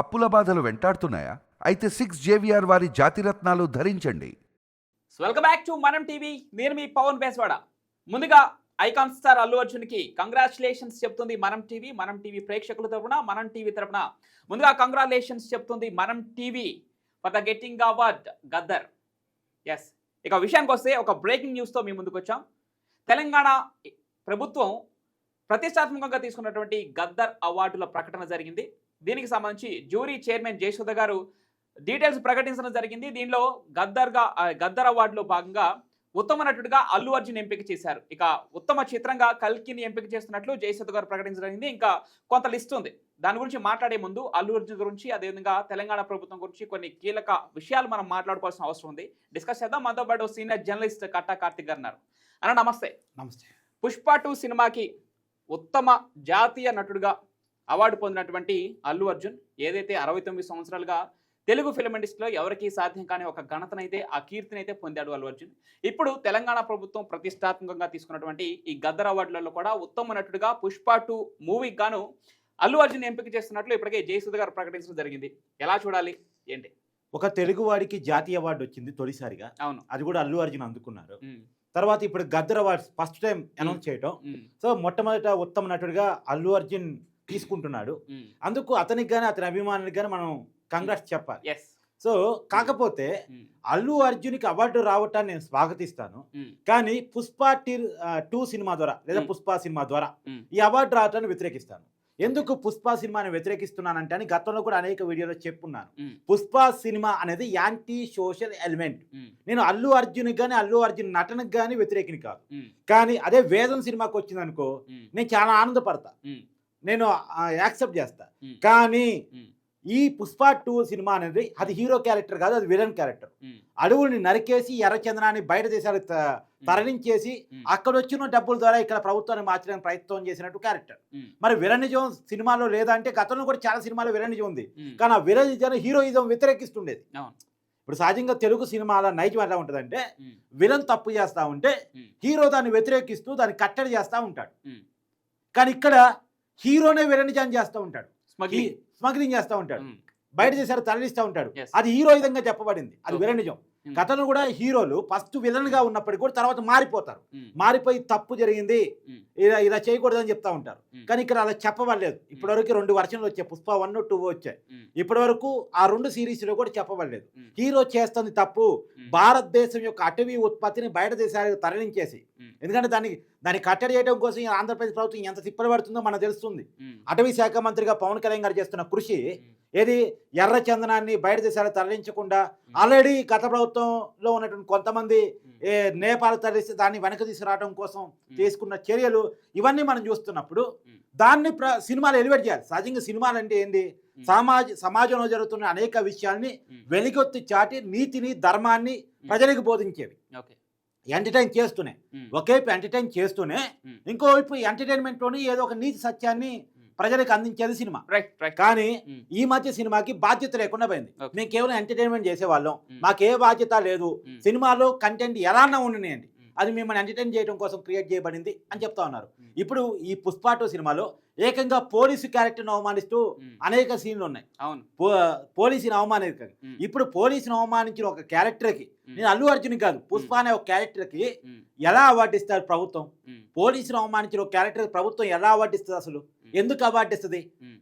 అప్పుల బాధలు వెంటాడుతున్నాయా? అయితే సిక్స్ జేవిఆర్ వారి జాతిరత్నాలు ధరించండి. Welcome back to Manam TV నేను మీ పవన్ బేస్వాడ. ముందుగా ఐకాన్ స్టార్ అల్లు అర్జున్కి కంగ్రాచులేషన్స్ చెప్తుంది మనం టీవీ మనం టీవీ ప్రేక్షకుల తరపున మనం టీవీ తరపున. ముందుగా కంగ్రాచులేషన్స్ చెప్తుంది Manam TV for the getting award Gaddar yes ఇక విషయానికి వస్తే ఒక బ్రేకింగ్ న్యూస్తో మీ ముందుకు వచ్చాం. తెలంగాణ ప్రభుత్వం ప్రతిష్టాత్మకంగా తీసుకున్నటువంటి గద్దర్ అవార్డుల ప్రకటన జరిగింది. దీనికి సంబంధించి జ్యూరీ చైర్మన్ జయసుధ గారు డీటెయిల్స్ ప్రకటించడం జరిగింది. దీనిలో గద్దర్గా గద్దర్ అవార్డులో భాగంగా ఉత్తమ నటుడిగా అల్లు అర్జున్ ఎంపిక చేశారు. ఇక ఉత్తమ చిత్రంగా కల్కిని ఎంపిక చేస్తున్నట్లు జయసుధ గారు ప్రకటించడం జరిగింది. ఇంకా కొంత లిస్ట్ ఉంది. దాని గురించి మాట్లాడే ముందు అల్లు అర్జున్ గురించి అదేవిధంగా తెలంగాణ ప్రభుత్వం గురించి కొన్ని కీలక విషయాలు మనం మాట్లాడుకోవాల్సిన అవసరం ఉంది. డిస్కస్ చేద్దాం. మనతో పాటు సీనియర్ జర్నలిస్ట్ కట్టా కార్తిక్ గారు ఉన్నారు. అన్న నమస్తే. నమస్తే. పుష్ప టూ సినిమాకి ఉత్తమ జాతీయ నటుడిగా అవార్డు పొందినటువంటి అల్లు అర్జున్ ఏదైతే అరవై తొమ్మిది సంవత్సరాలుగా తెలుగు ఫిల్మ్ ఇండస్ట్రీలో ఎవరికీ సాధ్యం కాని ఒక ఘనతనైతే ఆ కీర్తినైతే పొందాడు అల్లు అర్జున్. ఇప్పుడు తెలంగాణ ప్రభుత్వం ప్రతిష్టాత్మకంగా తీసుకున్నటువంటి ఈ గద్దర్ అవార్డులలో కూడా ఉత్తమ నటుడిగా పుష్ప టూ మూవీకి గాను అల్లు అర్జున్ ఎంపిక చేస్తున్నట్లు ఇప్పటికే జయసుధ గారు ప్రకటించడం జరిగింది. ఎలా చూడాలి? ఏంటి? ఒక తెలుగు వాడికి జాతీయ అవార్డు వచ్చింది తొలిసారిగా. అవును. అది కూడా అల్లు అర్జున్ అందుకున్నారు. తర్వాత ఇప్పుడు Gaddar awards first time announce చేయటం. సో మొట్టమొదట ఉత్తమ నటుడిగా అల్లు అర్జున్ తీసుకుంటున్నాడు. అందుకు అతనికి కానీ అతని అభిమానులకు కానీ మనం కంగ్రాట్స్ చెప్పాలి. సో కాకపోతే అల్లు అర్జున్కి అవార్డు రావటాన్ని నేను స్వాగతిస్తాను. కానీ పుష్ప టీ టూ సినిమా ద్వారా లేదా. పుష్ప సినిమా ద్వారా. ఈ అవార్డు రావటాన్ని వ్యతిరేకిస్తాను. ఎందుకు పుష్ప సినిమాని వ్యతిరేకిస్తున్నానంటే అని గతంలో కూడా అనేక వీడియోలో చెప్పున్నాను. పుష్ప సినిమా అనేది యాంటీ సోషల్ ఎలిమెంట్. నేను అల్లు అర్జున్ కానీ అల్లు అర్జున్ నటనకు కానీ వ్యతిరేకిని కాదు. కానీ అదే వేదం సినిమాకి వచ్చింది అనుకో ఉమ్, నేను చాలా ఆనందపడతా. నేను యాక్సెప్ట్ చేస్తా. కానీ. ఈ పుష్ప టూ సినిమా అనేది అది హీరో క్యారెక్టర్ కాదు అది విలన్ క్యారెక్టర్ అడవుల్ని నరికేసి ఎర్రచందనాన్ని బయట దేశాలకు త- తరలించేసి. అక్కడ వచ్చిన డబ్బుల ద్వారా ఇక్కడ ప్రభుత్వాన్ని మార్చడానికి ప్రయత్నం చేసినట్టు క్యారెక్టర్ మరి విలనిజం సినిమాలో లేదా అంటే గతంలో కూడా చాలా సినిమాలో విలనిజం ఉంది. కానీ ఆ విలనిజం హీరోయిజం వ్యతిరేకిస్తుండేది. ఇప్పుడు సహజంగా తెలుగు సినిమాల నైజం ఎలా ఉంటుందంటే విలన్ తప్పు చేస్తా ఉంటే. హీరో దాన్ని వ్యతిరేకిస్తూ దాన్ని కట్టడి చేస్తూ ఉంటాడు. కానీ ఇక్కడ హీరోనే విలనిజం చేస్తూ ఉంటాడు. స్మగ్లింగ్. స్మగ్లింగ్ చేస్తూ ఉంటాడు. బయట చేశారు తరలిస్తూ ఉంటాడు. అది హీరోయిజంగా చెప్పబడింది. అది Okay. కథను కూడా హీరోలు ఫస్ట్ విలన్గా ఉన్నప్పటికీ కూడా తర్వాత మారిపోతారు. మారిపోయి తప్పు జరిగింది. ఇలా ఇలా చేయకూడదని చెప్తా ఉంటారు. కానీ ఇక్కడ అలా చెప్పబడలేదు. ఇప్పటివరకు రెండు వర్షన్లు వచ్చాయి. పుష్ప వన్ టూ వచ్చాయి. ఉమ్, ఇప్పటి వరకు ఆ రెండు సిరీస్లో కూడా చెప్పబడలేదు. హీరో చేస్తుంది తప్పు. భారతదేశం యొక్క అటవీ ఉత్పత్తిని బయట దేశాలకు తరలించేసి. ఎందుకంటే దానికి దాన్ని కట్టడి చేయడం కోసం ఆంధ్రప్రదేశ్ ప్రభుత్వం ఎంత తిప్పలు పడుతుందో మనకు తెలుస్తుంది. అటవీ శాఖ మంత్రిగా పవన్ కళ్యాణ్ గారు చేస్తున్న కృషి ఏది ఎర్ర చందనాన్ని బయట దేశాలకు తరలించకుండా ఆల్రెడీ గత ప్రభుత్వంలో ఉన్నటువంటి కొంతమంది నేపాల్ తరలిస్తే దాన్ని వెనక తీసుకురావడం కోసం తీసుకున్న చర్యలు ఇవన్నీ మనం చూస్తున్నప్పుడు. దాన్ని ప్ర సినిమాలు ఎలివేట్ చేయాలి. సహజంగా సినిమాలు అంటే ఏంటి సమాజ సమాజంలో జరుగుతున్న అనేక విషయాల్ని వెలిగొత్తి చాటి నీతిని ధర్మాన్ని ప్రజలకు బోధించేవి. ఎంటర్టైన్ చేస్తూనే. ఒకేపు ఎంటర్టైన్ చేస్తూనే. ఇంకోవైపు ఎంటర్టైన్మెంట్లోని ఏదో ఒక నీతి సత్యాన్ని ప్రజలకు అందించేది సినిమా. కానీ ఉమ్, ఈ మధ్య సినిమాకి బాధ్యత లేకుండా పోయింది. మేము కేవలం ఎంటర్టైన్మెంట్ చేసేవాళ్ళం. ఉమ్. మాకే బాధ్యత లేదు. ఉమ్, సినిమాలో కంటెంట్ ఎలాన్నా ఉండనియండి. అది మిమ్మల్ని ఎంటర్టైన్ చేయడం కోసం క్రియేట్ చేయబడింది అని చెప్తా ఉన్నారు. ఇప్పుడు ఈ పుష్ప టూ సినిమాలో ఏకంగా పోలీసు క్యారెక్టర్ను అవమానిస్తూ అనేక సీన్లు ఉన్నాయి. అవును. పోలీసుని అవమానిక ఉమ్, ఇప్పుడు పోలీసుని అవమానించిన ఒక క్యారెక్టర్కి నేను అల్లు అర్జున్ కాదు పుష్ప అనే ఒక క్యారెక్టర్కి ఎలా అవార్డు ఇస్తారు ప్రభుత్వం? పోలీసును అవమానించిన ఒక క్యారెక్టర్ ప్రభుత్వం ఎలా అవార్డు ఇస్తుంది అసలు? ఎందుకు అవార్డు ఇస్తుంది?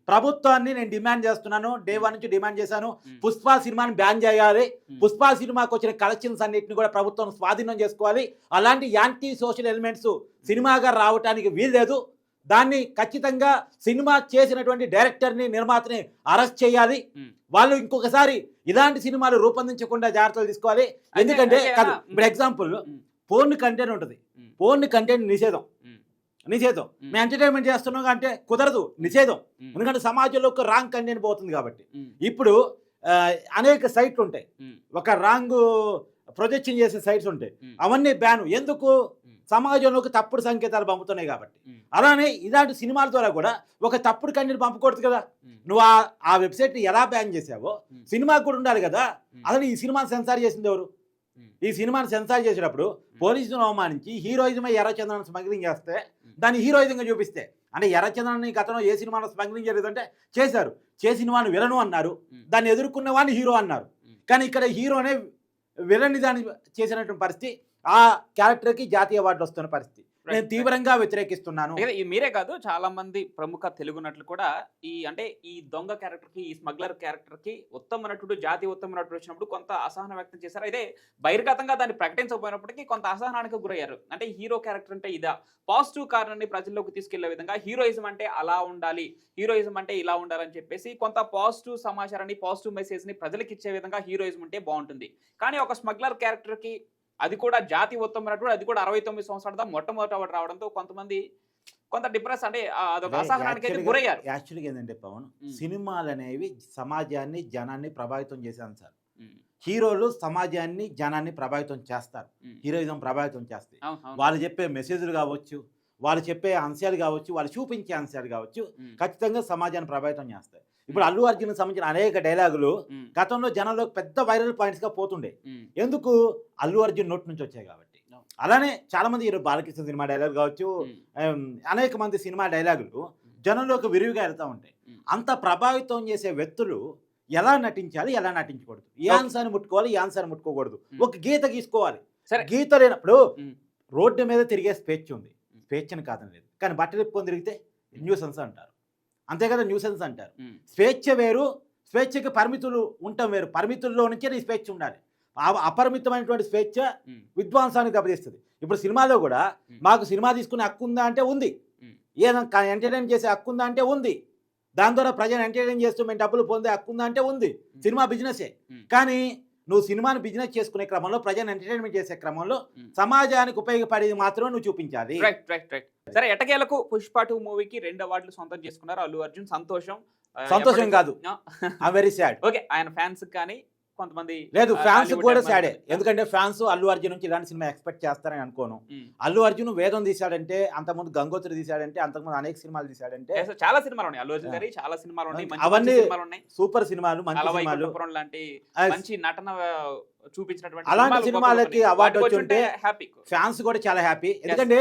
ప్రభుత్వాన్ని నేను డిమాండ్ చేస్తున్నాను డే వన్ నుంచి డిమాండ్ చేశాను. పుష్ప సినిమాని బ్యాన్ చేయాలి. పుష్ప సినిమాకి వచ్చిన కలెక్షన్స్ అన్నిటిని కూడా ప్రభుత్వం స్వాధీనం చేసుకోవాలి. అలాంటి యాంటీ సోషల్ ఎలిమెంట్స్ సినిమాగా రావటానికి వీల్లేదు. దాన్ని ఖచ్చితంగా సినిమా చేసినటువంటి డైరెక్టర్ని నిర్మాతని అరెస్ట్ చేయాలి. వాళ్ళు ఇంకొకసారి ఇలాంటి సినిమాలు రూపొందించకుండా జాగ్రత్తలు తీసుకోవాలి. ఎందుకంటే కాదు? ఇప్పుడు ఎగ్జాంపుల్ పోర్న్ కంటెంట్ ఉంటుంది. పోర్న్ కంటెంట్ నిషేధం. నిషేధం. మేము. ఎంటర్టైన్మెంట్ చేస్తున్నాం అంటే కుదరదు నిషేధం. ఎందుకంటే సమాజంలో ఒక రాంగ్ కంటెంట్ పోతుంది కాబట్టి. ఇప్పుడు అనేక సైట్లు ఉంటాయి. ఒక రాంగ్ ప్రొజెక్షన్ చేసే సైట్స్ ఉంటాయి. అవన్నీ బ్యాన్. ఎందుకు? సమాజంలోకి తప్పుడు సంకేతాలు పంపుతున్నాయి కాబట్టి. అలానే ఇలాంటి సినిమాల ద్వారా కూడా ఒక తప్పుడు కంటెంట్ పంపకూడదు కదా. నువ్వు ఆ వెబ్సైట్ ఎలా బ్యాన్ చేసావో సినిమాకి కూడా ఉండాలి కదా. అసలు ఈ సినిమాని సెన్సార్ చేసింది ఎవరు? ఈ సినిమాని సెన్సార్ చేసేటప్పుడు పోలీసును అవమానించి హీరోయిజం ఎర్రచందనం స్మగ్లింగ్ చేస్తే దాన్ని హీరోయిజంగా చూపిస్తే. అంటే ఎర్రచంద్రాన్ని గతంలో ఏ సినిమాలో స్మగ్లింగ్ జరిగిందంటే చేశారు. చేసిన వాడిని విలను అన్నారు. దాన్ని ఎదుర్కొన్న వాడిని హీరో అన్నారు. కానీ ఇక్కడ హీరోనే విలన్ని దాన్ని చేసినటువంటి పరిస్థితి ఆ క్యారెక్టర్కి జాతీయ అవార్డు వస్తున్న పరిస్థితి. నేను తీవ్రంగా వ్యతిరేకిస్తున్నాను. మీరే కాదు చాలా మంది ప్రముఖ తెలుగు నటులు కూడా ఈ అంటే ఈ దొంగ క్యారెక్టర్కి ఈ స్మగ్లర్ క్యారెక్టర్కి ఉత్తమ నటుడు జాతీయ ఉత్తమ నటుడు వచ్చినప్పుడు కొంత అసహనం వ్యక్తం చేశారు. అయితే బహిర్గతంగా దాన్ని ప్రకటించకపోయినప్పటికీ కొంత అసహనానికి గురయ్యారు. అంటే హీరో క్యారెక్టర్ అంటే ఇదా. పాజిటివ్ కారణాన్ని ప్రజల్లోకి తీసుకెళ్ళే విధంగా హీరోయిజం అంటే అలా ఉండాలి హీరోయిజం అంటే ఇలా ఉండాలని చెప్పేసి కొంత పాజిటివ్ సమాచారాన్ని పాజిటివ్ మెసేజ్ని ప్రజలకు ఇచ్చే విధంగా హీరోయిజం ఉంటే బాగుంటుంది. కానీ ఒక స్మగ్లర్ క్యారెక్టర్కి అది కూడా జాతి ఉత్తమ నటుడు అది కూడా అరవై తొమ్మిది సంవత్సరాల మొట్టమొదటి అవార్డు రావడంతో కొంతమంది కొంత డిప్రెస్ అంటే అదొక అసహనానికి గురయ్యారు. యాక్చువల్గా ఏంటంటే పవన్. సినిమాలు అనేవి సమాజాన్ని జనాన్ని ప్రభావితం చేసే అంశాలు హీరోలు సమాజాన్ని జనాన్ని ప్రభావితం చేస్తారు. హీరోయిజం ప్రభావితం చేస్తాయి. వాళ్ళు చెప్పే మెసేజ్లు కావచ్చు వాళ్ళు చెప్పే అంశాలు కావచ్చు వాళ్ళు చూపించే అంశాలు కావచ్చు ఖచ్చితంగా సమాజాన్ని ప్రభావితం చేస్తాయి. ఇప్పుడు అల్లు అర్జున్ సంబంధించిన అనేక డైలాగులు గతంలో జనంలోకి పెద్ద వైరల్ పాయింట్స్గా పోతుండే ఉమ్, ఎందుకు అల్లు అర్జున్ నోటి నుంచి వచ్చాయి కాబట్టి. అలానే చాలా మంది ఈరోజు బాలకృష్ణ సినిమా డైలాగ్ కావచ్చు అనేక మంది సినిమా డైలాగులు జనంలోకి విరివిగా వెళ్తూ ఉంటాయి. అంత ప్రభావితం చేసే వ్యక్తులు ఎలా నటించాలి ఎలా నటించకూడదు ఈ Okay. ఆన్సర్ని ముట్టుకోవాలి ఈ ఆన్సర్ని ముట్టుకోకూడదు. ఒక గీత గీసుకోవాలి సరే. గీత లేనప్పుడు. రోడ్డు మీద తిరిగే స్వేచ్ఛ ఉంది. స్వేచ్ఛను కాదని లేదు కానీ బట్టలు ఇప్పుకొని తిరిగితే న్యూసెన్స్ అంటారు అంతే కదా న్యూసెన్స్ అంటారు. స్వేచ్ఛ వేరు స్వేచ్ఛకి పరిమితులు ఉండటం వేరు. పరిమితుల్లో నుంచే నీ స్వేచ్ఛ ఉండాలి. అపరిమితమైనటువంటి స్వేచ్ఛ విద్వాంసానికి దెబ్బతీస్తుంది. ఇప్పుడు సినిమాలో కూడా. మాకు సినిమా తీసుకునే హక్కు ఉందా అంటే ఉంది. ఏదైనా ఎంటర్టైన్ చేసే హక్కు ఉందా అంటే ఉంది. దాని ద్వారా ప్రజలు ఎంటర్టైన్ చేస్తూ మేము డబ్బులు పొందే హక్కు ఉందా అంటే ఉంది. సినిమా బిజినెసే. కానీ నువ్వు సినిమాని బిజినెస్ చేసుకునే క్రమంలో ప్రజలను ఎంటర్టైన్మెంట్ చేసే క్రమంలో. సమాజానికి ఉపయోగపడేది మాత్రమే నువ్వు చూపించాలి. రైట్ రైట్ రైట్ సరే ఎటకేలకు పుష్ప టూ మూవీకి రెండు అవార్డులు సొంతం చేసుకున్నారు అల్లు అర్జున్. సంతోషం. సంతోషం కాదు. ఐ వెరీ సాడ్ ఓకే ఆయన ఫ్యాన్స్ కానీ కొంతమంది లేదు ఫ్యాన్స్ కూడా సాడే. ఎందుకంటే ఫ్యాన్స్ అల్లు అర్జున్ నుంచి ఇలాంటి సినిమా ఎక్స్పెక్ట్ చేస్తారని అనుకోను. అల్లు అర్జున్ వేదం తీశాడంటే అంతకుముందు గంగోత్రి తీశాడంటే అంతకుముందు అనేక సినిమాలు తీశాడంటే చాలా సినిమాలు ఉన్నాయి. అల్లు అర్జున్ గారి చాలా సినిమాలు ఉన్నాయి. అవన్నీ సూపర్ సినిమాలు మంచి సినిమాలు. లాంటి మంచి నటన చూపించినటువంటి అలాంటి సినిమాలు సినిమాలకి వాటికి వచ్చి ఉంటే హ్యాపీ. ఫ్యాన్స్ కూడా చాలా హ్యాపీ. ఎందుకంటే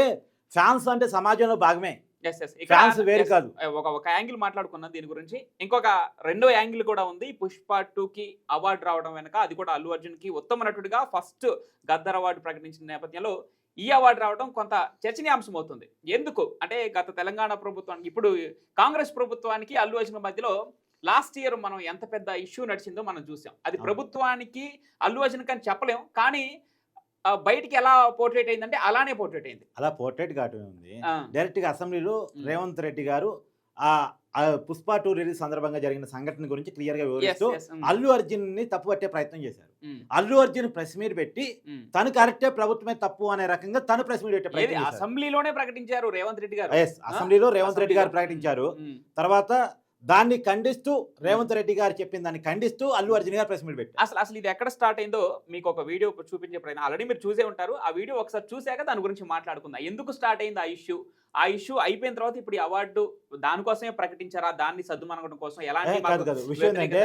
ఫ్యాన్స్ అంటే సమాజంలో భాగమే. ఫ్యాన్స్ వేరు కాదు. ఒక ఒక యాంగిల్ మాట్లాడుకున్నాం దీని గురించి. ఇంకొక రెండో యాంగిల్ కూడా ఉంది. పుష్ప టూ కి అవార్డు రావడం వెనక అది కూడా అల్లు అర్జున్కి ఉత్తమ నటుడిగా ఫస్ట్ గద్దర్ అవార్డు ప్రకటించిన నేపథ్యంలో ఈ అవార్డు రావడం కొంత చర్చనీయాంశం అవుతుంది. ఎందుకు? అంటే గత తెలంగాణ ప్రభుత్వానికి ఇప్పుడు కాంగ్రెస్ ప్రభుత్వానికి అల్లు అర్జున్ మధ్యలో లాస్ట్ ఇయర్ మనం ఎంత పెద్ద ఇష్యూ నడిచిందో మనం చూసాం. అది. ప్రభుత్వానికి అల్లు అర్జున్ కానీ చెప్పలేం. కానీ బయటికి ఎలా పోర్ట్రేట్ అయిందంటే అలానే పోర్ట్రేట్ అయింది. అలా పోర్ట్రేట్ కావటమే ఉంది. డైరెక్ట్గా అసెంబ్లీలో. రేవంత్ రెడ్డి గారు ఆ పుష్ప టూ రిలీజ్ సందర్భంగా జరిగిన సంఘటన గురించి క్లియర్గా వివరిస్తూ అల్లు అర్జున్ని తప్పుపట్టే ప్రయత్నం చేశారు. అల్లు అర్జున్ ప్రెస్ మీట్ పెట్టి. తను కరెక్టే ప్రభుత్వమే తప్పు అనే రకంగా తను ప్రెస్ మీట్ పెట్టే ప్రయత్నం అసెంబ్లీలోనే ప్రకటించారు రేవంత్ రెడ్డి గారు. అసెంబ్లీలో రేవంత్ రెడ్డి గారు. ప్రకటించారు. తర్వాత దాన్ని ఖండిస్తూ రేవంత్ రెడ్డి గారు చెప్పిన దాన్ని ఖండిస్తూ అల్లు అర్జున్ గారు ప్రెస్ మీట్ పెట్టారు. అసలు అసలు ఇది ఎక్కడ స్టార్ట్ అయిందో మీకు ఒక వీడియో చూపించే ప్రయత్నం ఆల్రెడీ మీరు చూసే ఉంటారు. ఆ వీడియో ఒకసారి చూశాక దాని గురించి మాట్లాడుకుందాం. ఎందుకు స్టార్ట్ అయింది ఆ ఇష్యూ? ఆ ఇష్యూ అయిపోయిన తర్వాత ఇప్పుడు ఈ అవార్డు దానికోసమే ప్రకటించారా? దాన్ని సర్దుమనగడం కోసం ఎలాంటి విషయం ఏంటంటే.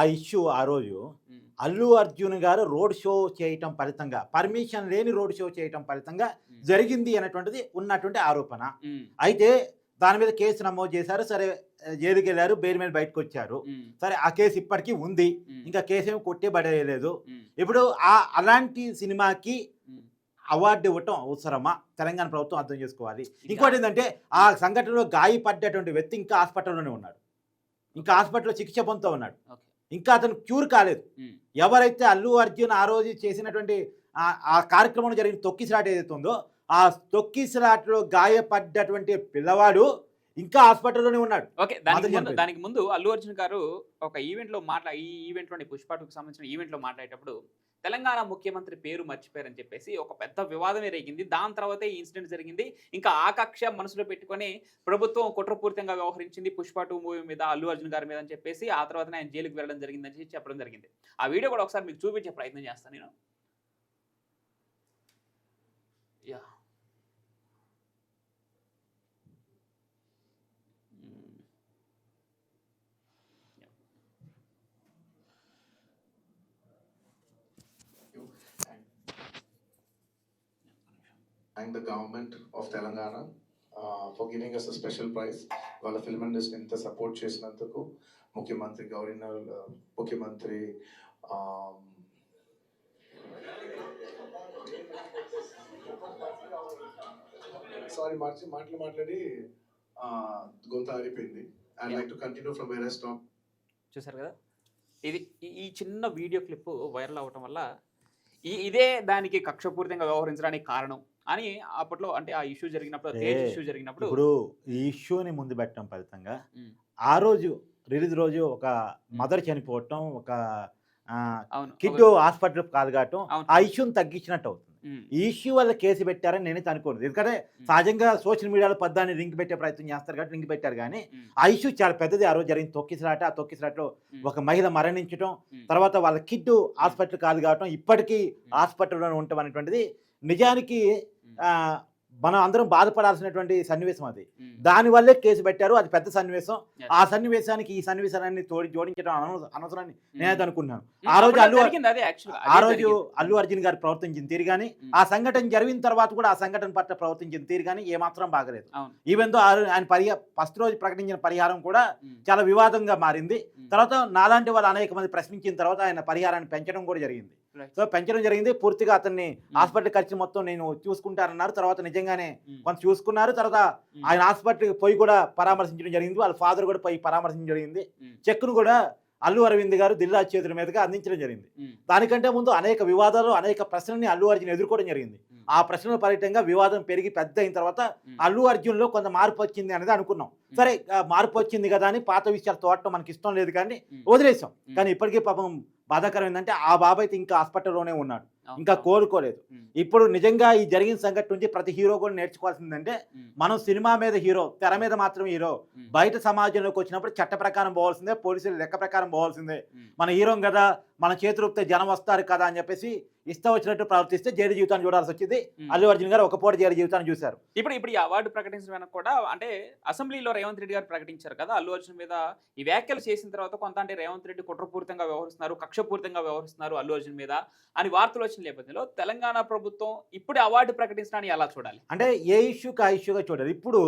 ఆ ఇష్యూ ఆ రోజు అల్లు అర్జున్ గారు రోడ్ షో చేయటం ఫలితంగా పర్మిషన్ లేని రోడ్ షో చేయటం ఫలితంగా జరిగింది అనేటువంటిది ఉన్నటువంటి ఆరోపణ. అయితే దాని మీద కేసు నమోదు చేశారు. సరే జైలుకి వెళ్ళారు. బెయిల్ మీద బయటకు వచ్చారు సరే ఆ కేసు ఇప్పటికీ ఉంది. ఇంకా కేసు ఏమి కొట్టేబడలేదు. ఉమ్, ఇప్పుడు ఆ అలాంటి సినిమాకి. అవార్డు ఇవ్వటం అవసరమా? తెలంగాణ ప్రభుత్వం అర్థం చేసుకోవాలి. ఇంకోటి ఏంటంటే ఆ సంఘటనలో గాయపడ్డటువంటి వ్యక్తి ఇంకా హాస్పిటల్లోనే ఉన్నాడు. ఇంకా హాస్పిటల్లో చికిత్స పొందుతూ ఉన్నాడు. ఇంకా అతను క్యూర్ కాలేదు. ఎవరైతే అల్లు అర్జున్ ఆ రోజు చేసినటువంటి ఆ- ఆ కార్యక్రమంలో జరిగిన తొక్కిసలాట ఏదైతే ఉందో ఆ తొక్కిసలాటలో గాయపడ్డటువంటి పిల్లవాడు ఇంకా హాస్పిటల్లోనే ఉన్నాడు. ఓకే దానికి ముందు. దానికి ముందు అల్లు అర్జున్ గారు ఒక ఈవెంట్లో మాట్లా ఈ ఈవెంట్లోని పుష్పటుకు సంబంధించిన ఈవెంట్లో మాట్లాడేటప్పుడు తెలంగాణ ముఖ్యమంత్రి పేరు మర్చిపోయారని చెప్పేసి ఒక పెద్ద వివాదమే రేగింది. దాని తర్వాతే ఈ ఇన్సిడెంట్ జరిగింది. ఇంకా ఆ కక్ష మనసులో పెట్టుకొని ప్రభుత్వం కుట్రపూరితంగా వ్యవహరించింది పుష్ప టూ మూవీ మీద అల్లు అర్జున్ గారి మీద అని చెప్పేసి ఆ తర్వాత ఆయన జైలుకి వెళ్ళడం జరిగిందని చెప్పి చెప్పడం జరిగింది. ఆ వీడియో కూడా ఒకసారి మీకు చూపించే ప్రయత్నం చేస్తాను నేను. Yeah hmm. Uh, and the government of Telangana for giving us special prize వాళ్ళ ఫిల్మ్ ఇండస్ట్రీ ఇంత సపోర్ట్ చేసినందుకు ముఖ్యమంత్రి గవర్నర్ uh, ముఖ్యమంత్రి um, సారీ మార్చి మాటలు మాట్లాడి గొంత ఆరిపోయింది. I like to continue from where I stop చూసారు కదా? ఇది ఈ- ఈ చిన్న వీడియో క్లిప్ వైరల్ అవ్వటం వల్ల ఈ ఇదే దానికి కక్షపూరితంగా వ్యవహరించడానికి కారణం. అని అప్పట్లో అంటే ఆ ఇష్యూ జరిగినప్పుడు తేజ్ ఇష్యూ జరిగినప్పుడు ఇప్పుడు ఈ ఇష్యూని ముందు పెట్టడం ఫలితంగా. ఆ రోజు రిలీజ్ రోజు ఒక మదర్ చనిపోవటం ఒక కిడ్ హాస్పిటల్ కాదు కావటం. ఆ ఇష్యూని తగ్గించినట్టు అవుతుంది. ఈ ఇష్యూ వల్ల కేసు పెట్టారని నేనైతే అనుకోలేదు. ఎందుకంటే సహజంగా సోషల్ మీడియాలో పద్దాన్ని లింక్ పెట్టే ప్రయత్నం చేస్తారు కాబట్టి లింక్ పెట్టారు కానీ ఆ ఇష్యూ చాలా పెద్దది. ఆ రోజు జరిగింది తొక్కిసలాట ఆ తొక్కిసలాటలో ఒక మహిళ మరణించడం తర్వాత వాళ్ళ కిడ్ హాస్పిటల్ కాదు కావటం ఇప్పటికీ హాస్పిటల్లోనే ఉండటం అనేటువంటిది నిజానికి మనం అందరం బాధపడాల్సినటువంటి సన్నివేశం అది. ఉమ్, దానివల్లే కేసు పెట్టారు. అది పెద్ద సన్నివేశం. ఆ సన్నివేశానికి ఈ సన్నివేశాన్ని తోడి జోడించడం అనవస- అనవసరమని నేనైతే అనుకున్నాను ఆ రోజు అల్లు ఆ రోజు అల్లు అర్జున్ గారు ప్రవర్తించిన తీరు కానీ. ఆ సంఘటన జరిగిన తర్వాత కూడా ఆ సంఘటన పట్ల ప్రవర్తించిన తీరు కానీ ఏమాత్రం బాగలేదు. ఈవెన్ దో ఆయన పరిహా ఫస్ట్ రోజు ప్రకటించిన పరిహారం కూడా చాలా వివాదంగా మారింది. తర్వాత నాలాంటి వాళ్ళు అనేక మంది ప్రశ్నించిన తర్వాత ఆయన పరిహారాన్ని పెంచడం కూడా జరిగింది. సో పెంచడం జరిగింది. పూర్తిగా అతన్ని ఉమ్, హాస్పిటల్ ఖర్చు మొత్తం నేను చూసుకుంటానన్నారు. తర్వాత నిజంగానే ఉమ్, కొంత చూసుకున్నారు. తర్వాత ఉమ్, ఆయన హాస్పిటల్కి పోయి కూడా పరామర్శించడం జరిగింది. వాళ్ళ ఫాదర్ కూడా పోయి పరామర్శించడం జరిగింది. చెక్ను కూడా అల్లు అరవింద్ గారు దిల్లా చేతుల మీదుగా అందించడం జరిగింది. దానికంటే ముందు అనేక వివాదాలు అనేక ప్రశ్నల్ని అల్లు అర్జున్ ఎదుర్కోవడం జరిగింది. ఆ ప్రశ్నల ఫలితంగా వివాదం పెరిగి పెద్ద అయిన తర్వాత అల్లు అర్జున్లో కొంత మార్పు వచ్చింది అనేది అనుకున్నాం. సరే మార్పు వచ్చింది కదా అని పాత విషయాలు తోడటం మనకి ఇష్టం లేదు కానీ వదిలేసాం కానీ ఇప్పటికీ పాపం బాధాకరం ఏంటంటే ఆ బాబాయ్ అయితే ఇంకా హాస్పిటల్లోనే ఉన్నాడు. ఇంకా. కోలుకోలేదు. ఉమ్, ఇప్పుడు నిజంగా ఈ జరిగిన సంఘటన నుంచి ప్రతి హీరో కూడా నేర్చుకోవాల్సిందంటే మనం సినిమా మీద హీరో తెర మీద మాత్రం హీరో. బయట సమాజంలోకి వచ్చినప్పుడు చట్ట ప్రకారం పోవాల్సిందే పోలీసులు లెక్క ప్రకారం పోవాల్సిందే. మన హీరో కదా మన చేతులుపితే జనం వస్తారు కదా అని చెప్పేసి ఇష్టం వచ్చినట్టు ప్రవర్తిస్తే జైలు జీవితాన్ని చూడాల్సి వచ్చింది. అల్లు అర్జున్ గారు ఒక పూట జైలు జీవితాన్ని చూశారు. ఇప్పుడు ఇప్పుడు ఈ అవార్డు ప్రకటించడం వెనక కూడా అంటే అసెంబ్లీలో రేవంత్ రెడ్డి గారు ప్రకటించారు కదా అల్లు అర్జున్ మీద. ఈ వ్యాఖ్యలు చేసిన తర్వాత కొంత అంటే రేవంత్ రెడ్డి కుట్రపూరితంగా వ్యవహరిస్తున్నారు కక్షపూరితంగా వ్యవహరిస్తున్నారు అల్లు అర్జున్ మీద అని వార్తలు వచ్చిన నేపథ్యంలో తెలంగాణ ప్రభుత్వం ఇప్పుడు అవార్డు ప్రకటించడాన్ని ఎలా చూడాలి? అంటే ఏ ఇష్యూకి ఆ ఇష్యూగా చూడాలి ఇప్పుడు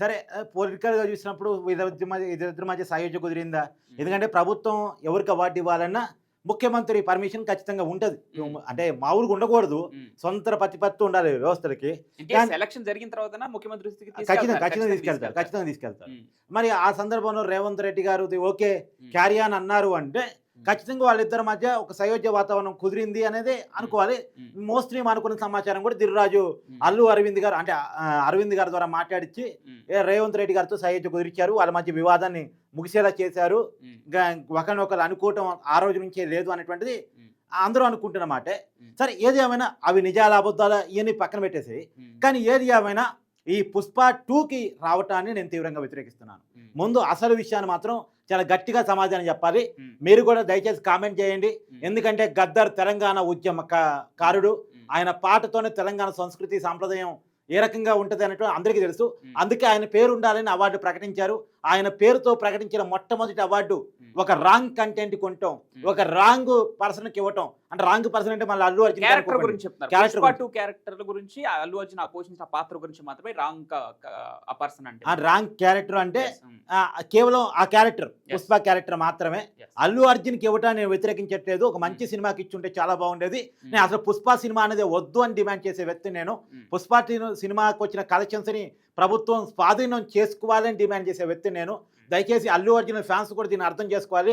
సరే పొలిటికల్గా చూసినప్పుడు ఇద్దరి మధ్య సయోధ్య కుదిరిందా? ఎందుకంటే ప్రభుత్వం ఎవరికి అవార్డు ఇవ్వాలన్నా ముఖ్యమంత్రి పర్మిషన్ ఖచ్చితంగా ఉంటుంది. అంటే మామూలుగా ఉండకూడదు. ఉమ్. సొంత ప్రతిపత్తి ఉండాలి వ్యవస్థలకి. ఎలక్షన్ జరిగిన తర్వాత ముఖ్యమంత్రి ఖచ్చితంగా తీసుకెళ్తారు, ఖచ్చితంగా తీసుకెళ్తారు. ఖచ్చితంగా మరి ఆ సందర్భంలో రేవంత్ రెడ్డి గారు ఓకే క్యారీ ఆన్ అన్నారు అంటే ఖచ్చితంగా వాళ్ళిద్దరి మధ్య ఒక సయోధ్య వాతావరణం కుదిరింది అనేది అనుకోవాలి. మోస్ట్లీ అనుకున్న సమాచారం కూడా దిర్రాజు అల్లు అరవింద్ గారు అంటే అరవింద్ గారి ద్వారా మాట్లాడించి ఉమ్, ఏ రేవంత్ రెడ్డి గారితో సయోధ్య కుదిరించారు. వాళ్ళ మధ్య వివాదాన్ని ముగిసేలా చేశారు. ఒకరినొకరు అనుకోవటం ఆ రోజు నుంచే లేదు అనేటువంటిది అందరూ అనుకుంటున్న మాటే. ఉమ్. సరే ఏది ఏమైనా అవి నిజాల అబద్ధాల ఇవన్నీ పక్కన పెట్టేసి కానీ ఏది ఏమైనా ఈ పుష్ప టూకి రావటాన్ని నేను తీవ్రంగా వ్యతిరేకిస్తున్నాను. ముందు అసలు విషయాన్ని మాత్రం చాలా గట్టిగా సమాధానం చెప్పాలి. మీరు కూడా దయచేసి కామెంట్ చేయండి. ఎందుకంటే గద్దర్ తెలంగాణ ఉద్యమ కారుడు. ఆయన పాటతోనే తెలంగాణ సంస్కృతి సాంప్రదాయం ఏ రకంగా ఉంటుంది అన్నట్టు అందరికీ తెలుసు. అందుకే ఆయన పేరు ఉండాలని అవార్డు ప్రకటించారు. ఆయన పేరుతో ప్రకటించిన మొట్టమొదటి అవార్డు. ఒక రాంగ్ కంటెంట్ కొనటం ఉమ్. ఒక రాంగ్ పర్సన్కి ఇవ్వటం అంటే రాంగ్ పర్సన్ అంటే మళ్ళీ అల్లు అర్జున్ క్యారెక్టర్. గురించి పుష్ప గురించి. టూ క్యారెక్టర్ల గురించి ఆ అల్లు అర్జున్ ఆ పోషించిన పాత్ర గురించి మాత్రమే రాంగ్ ఆ పర్సన్ అంటే ఆ రాంగ్ క్యారెక్టర్ అంటే కేవలం ఆ క్యారెక్టర్. పుష్ప క్యారెక్టర్ మాత్రమే. అల్లు అర్జున్కి ఇవ్వటాన్ని నేను వ్యతిరేకించట్లేదు ఒక మంచి సినిమాకి ఇచ్చుంటే చాలా బాగుండేది నేను అసలు పుష్ప సినిమా అనేది వద్దు అని డిమాండ్ చేసే వ్యక్తి నేను పుష్ప సినిమాకి వచ్చిన కలెక్షన్స్ని ప్రభుత్వం స్వాధీనం చేసుకోవాలని డిమాండ్ చేసే వ్యక్తి నేను. దయచేసి అల్లు అర్జున్ ఫ్యాన్స్ కూడా దీన్ని అర్థం చేసుకోవాలి.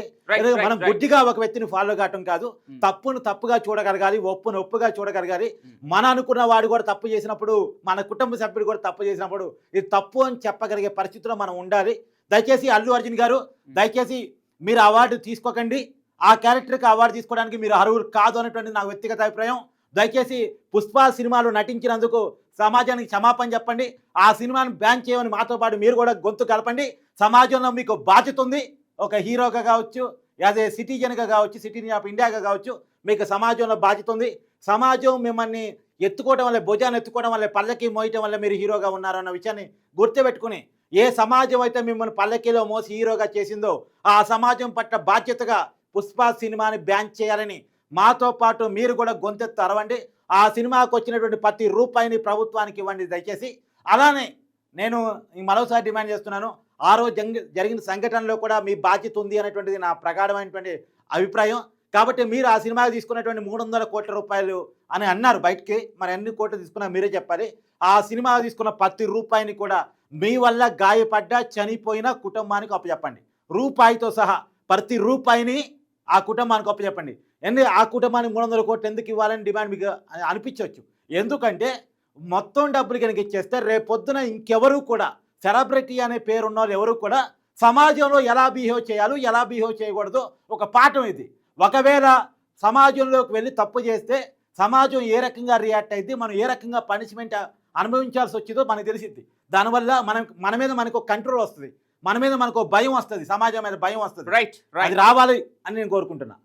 మనం. గుడ్డిగా ఒక వ్యక్తిని ఫాలో కావటం కాదు. ఉమ్, తప్పును తప్పుగా చూడగలగాలి ఒప్పును ఒప్పుగా చూడగలగాలి. ఉమ్, మన అనుకున్న వాడు కూడా తప్పు చేసినప్పుడు మన కుటుంబ సభ్యుడు కూడా తప్పు చేసినప్పుడు ఇది తప్పు అని చెప్పగలిగే పరిస్థితిలో మనం ఉండాలి. దయచేసి అల్లు అర్జున్ గారు దయచేసి మీరు అవార్డు తీసుకోకండి. ఆ క్యారెక్టర్కి అవార్డు తీసుకోవడానికి మీరు అర్హులు కాదు అనేటువంటి నా వ్యక్తిగత అభిప్రాయం. దయచేసి పుష్ప సినిమాలు నటించినందుకు సమాజానికి క్షమాపణ చెప్పండి. ఆ సినిమాను బ్యాన్ చేయమని మాతో పాటు మీరు కూడా గొంతు కలపండి. సమాజంలో మీకు బాధ్యత ఉంది. ఒక హీరోగా కావచ్చు యాజ్ ఏ సిటిజన్గా కావచ్చు సిటిజన్ ఆఫ్ ఇండియాగా కావచ్చు మీకు సమాజంలో బాధ్యత ఉంది. సమాజం మిమ్మల్ని ఎత్తుకోవడం వల్ల భుజాన్ని ఎత్తుకోవడం వల్ల పల్లకి మోయటం వల్ల మీరు హీరోగా ఉన్నారన్న విషయాన్ని గుర్తుపెట్టుకుని ఏ సమాజం అయితే మిమ్మల్ని పల్లకీలో మోసి హీరోగా చేసిందో ఆ సమాజం పట్ల బాధ్యతగా పుష్ప సినిమాని బ్యాన్ చేయాలని మాతో పాటు మీరు కూడా గొంతెత్తు అరవండి. ఆ సినిమాకు వచ్చినటువంటి ప్రతి రూపాయిని ప్రభుత్వానికి ఇవ్వండి దయచేసి. అలానే నేను ఈ మరోసారి డిమాండ్ చేస్తున్నాను ఆ రోజు జరిగిన సంఘటనలో కూడా మీ బాధ్యత ఉంది అనేటువంటిది నా ప్రగాఢమైనటువంటి అభిప్రాయం. కాబట్టి మీరు ఆ సినిమాకి తీసుకున్నటువంటి మూడు వందల కోట్ల రూపాయలు అని అన్నారు బయటికి మరి ఎన్ని కోట్లు తీసుకున్నా మీరే చెప్పాలి. ఆ సినిమా తీసుకున్న ప్రతి రూపాయిని కూడా మీ వల్ల గాయపడ్డ చనిపోయిన కుటుంబానికి అప్పచెప్పండి. రూపాయితో సహా ప్రతి రూపాయిని ఆ కుటుంబానికి అప్పచెప్పండి. ఎందుకు ఆ కుటుంబానికి మూడు వందల కోట్లు ఎందుకు ఇవ్వాలని డిమాండ్ మీకు అనిపించవచ్చు? ఎందుకంటే మొత్తం డబ్బులు కనుక ఇచ్చేస్తే రేపొద్దున ఇంకెవరు కూడా సెలబ్రిటీ అనే పేరు ఉన్న వాళ్ళు ఎవరు కూడా సమాజంలో ఎలా బిహేవ్ చేయాలో ఎలా బిహేవ్ చేయకూడదో ఒక పాఠం ఇది. ఒకవేళ సమాజంలోకి వెళ్ళి తప్పు చేస్తే సమాజం ఏ రకంగా రియాక్ట్ అయింది మనం ఏ రకంగా పనిష్మెంట్ అనుభవించాల్సి వచ్చిందో మనకు తెలిసిద్ది. దానివల్ల మనం మన మీద మనకు కంట్రోల్ వస్తుంది. మన మీద మనకు భయం వస్తుంది. సమాజం మీద భయం వస్తుంది. రైట్ అది రైట్ రావాలి అని నేను కోరుకుంటున్నా.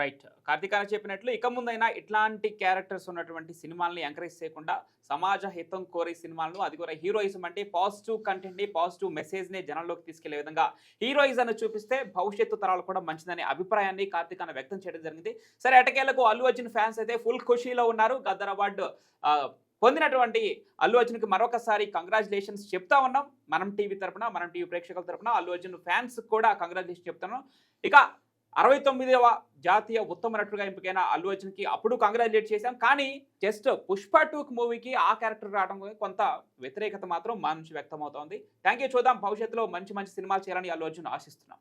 రైట్. కార్తీక్ అని చెప్పినట్లు ఇక ముందైనా ఇట్లాంటి క్యారెక్టర్స్ ఉన్నటువంటి సినిమాల్ని ఎంకరేజ్ చేయకుండా సమాజ హితం కోరే సినిమాలను అది కూడా హీరోయిజం అంటే పాజిటివ్ కంటెంట్ని పాజిటివ్ మెసేజ్ని జనంలోకి తీసుకెళ్ళే విధంగా హీరోయిజం చూపిస్తే భవిష్యత్తు తరాలు కూడా మంచిదనే అభిప్రాయాన్ని కార్తికాన వ్యక్తం చేయడం జరిగింది. సరే ఎటకేలకు అల్లు అర్జున్ ఫ్యాన్స్ అయితే ఫుల్ ఖుషీలో ఉన్నారు. గద్దర్ అవార్డు పొందినటువంటి అల్లు అర్జున్కి మరొకసారి కంగ్రాచులేషన్స్ చెప్తా ఉన్నాం. మనం టీవీ తరపున మనం టీవీ ప్రేక్షకుల తరపున అల్లు అర్జున్ ఫ్యాన్స్ కూడా కంగ్రాచులేషన్ చెప్తున్నాం ఇక అరవై తొమ్మిదవ జాతీయ ఉత్తమ నటుడుగా ఎంపికైన అల్లు అర్జున్కి అప్పుడు కంగ్రాచులేట్ చేశాం. కానీ జస్ట్ పుష్ప టూక్ మూవీకి ఆ క్యారెక్టర్ రావడం కొంత వ్యతిరేకత మాత్రం మా నుంచి వ్యక్తం అవుతోంది థ్యాంక్ యూ చూద్దాం. భవిష్యత్తులో మంచి మంచి సినిమాలు చేయాలని అల్లు అర్జున్ ఆశిస్తున్నాం.